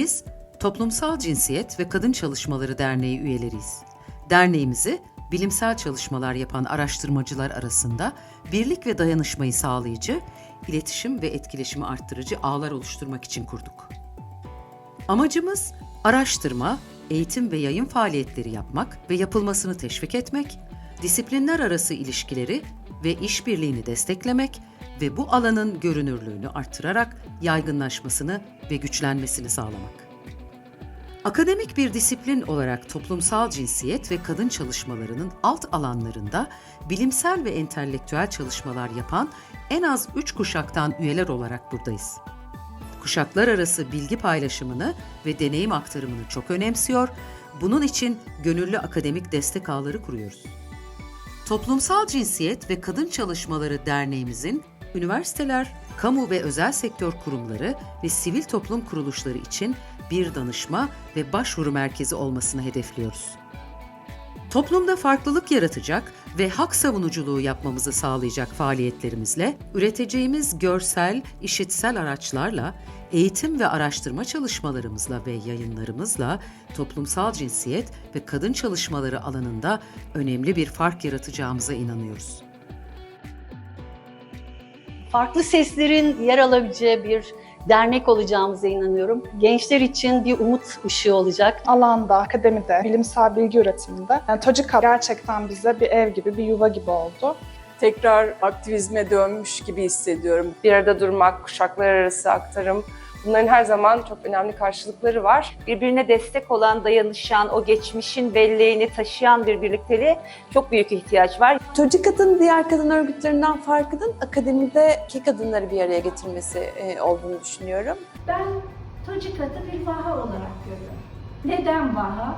Biz Toplumsal Cinsiyet ve Kadın Çalışmaları Derneği üyeleriyiz. Derneğimizi bilimsel çalışmalar yapan araştırmacılar arasında birlik ve dayanışmayı sağlayıcı, iletişim ve etkileşimi arttırıcı ağlar oluşturmak için kurduk. Amacımız araştırma, eğitim ve yayın faaliyetleri yapmak ve yapılmasını teşvik etmek, disiplinler arası ilişkileri ve işbirliğini desteklemek ve bu alanın görünürlüğünü artırarak yaygınlaşmasını ve güçlenmesini sağlamak. Akademik bir disiplin olarak toplumsal cinsiyet ve kadın çalışmalarının alt alanlarında bilimsel ve entelektüel çalışmalar yapan en az üç kuşaktan üyeler olarak buradayız. Kuşaklar arası bilgi paylaşımını ve deneyim aktarımını çok önemsiyor, bunun için gönüllü akademik destek ağları kuruyoruz. Toplumsal Cinsiyet ve Kadın Çalışmaları Derneğimizin üniversiteler, kamu ve özel sektör kurumları ve sivil toplum kuruluşları için bir danışma ve başvuru merkezi olmasını hedefliyoruz. Toplumda farklılık yaratacak ve hak savunuculuğu yapmamızı sağlayacak faaliyetlerimizle, üreteceğimiz görsel, işitsel araçlarla, eğitim ve araştırma çalışmalarımızla ve yayınlarımızla toplumsal cinsiyet ve kadın çalışmaları alanında önemli bir fark yaratacağımıza inanıyoruz. Farklı seslerin yer alabileceği bir dernek olacağımıza inanıyorum. Gençler için bir umut ışığı olacak. alanda, akademide, bilimsel bilgi üretiminde yani TOCİKA gerçekten bize bir ev gibi, bir yuva gibi oldu. tekrar aktivizme dönmüş gibi hissediyorum. Bir arada durmak, kuşaklar arası aktarım bunların her zaman çok önemli karşılıkları var. birbirine destek olan, dayanışan, o geçmişin belleğini taşıyan bir birlikteliğe çok büyük ihtiyaç var. TOCİKAD'ın diğer kadın örgütlerinden farkının akademideki kadınları bir araya getirmesi e, olduğunu düşünüyorum. Ben TOCİKAD'ı bir vaha olarak görüyorum. Neden vaha?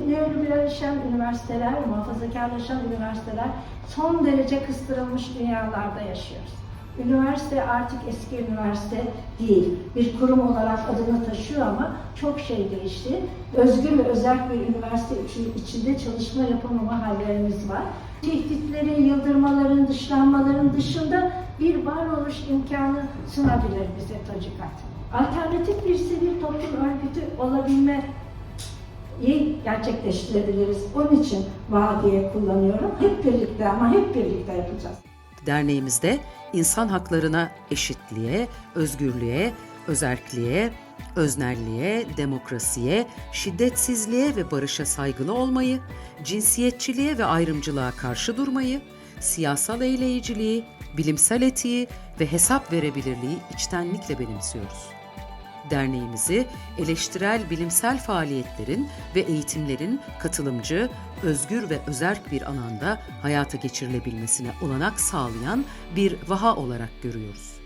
Neoliberalleşen üniversiteler, muhafazakarlaşan üniversiteler son derece kıstırılmış dünyalarda yaşıyoruz. Üniversite artık eski üniversite değil. Bir kurum olarak adını taşıyor ama çok şey değişti. Özgür ve özel bir üniversite için- içinde çalışma yapamama hallerimiz var. Tehditlerin, yıldırmaların, dışlanmaların dışında bir varoluş imkanı sunabilir bize TOCİKAD. Alternatif bir sivil toplum örgütü olabilme iyi gerçekleştirebiliriz. Onun için vaat diye kullanıyorum. Hep birlikte ama hep birlikte yapacağız. Derneğimizde insan haklarına eşitliğe, özgürlüğe, özerkliğe, öznelliğe, demokrasiye, şiddetsizliğe ve barışa saygılı olmayı, cinsiyetçiliğe ve ayrımcılığa karşı durmayı, siyasal eyleyiciliği, bilimsel etiği ve hesap verebilirliği içtenlikle benimsiyoruz. Derneğimizi eleştirel bilimsel faaliyetlerin ve eğitimlerin katılımcı, özgür ve özerk bir alanda hayata geçirilebilmesine olanak sağlayan bir vaha olarak görüyoruz.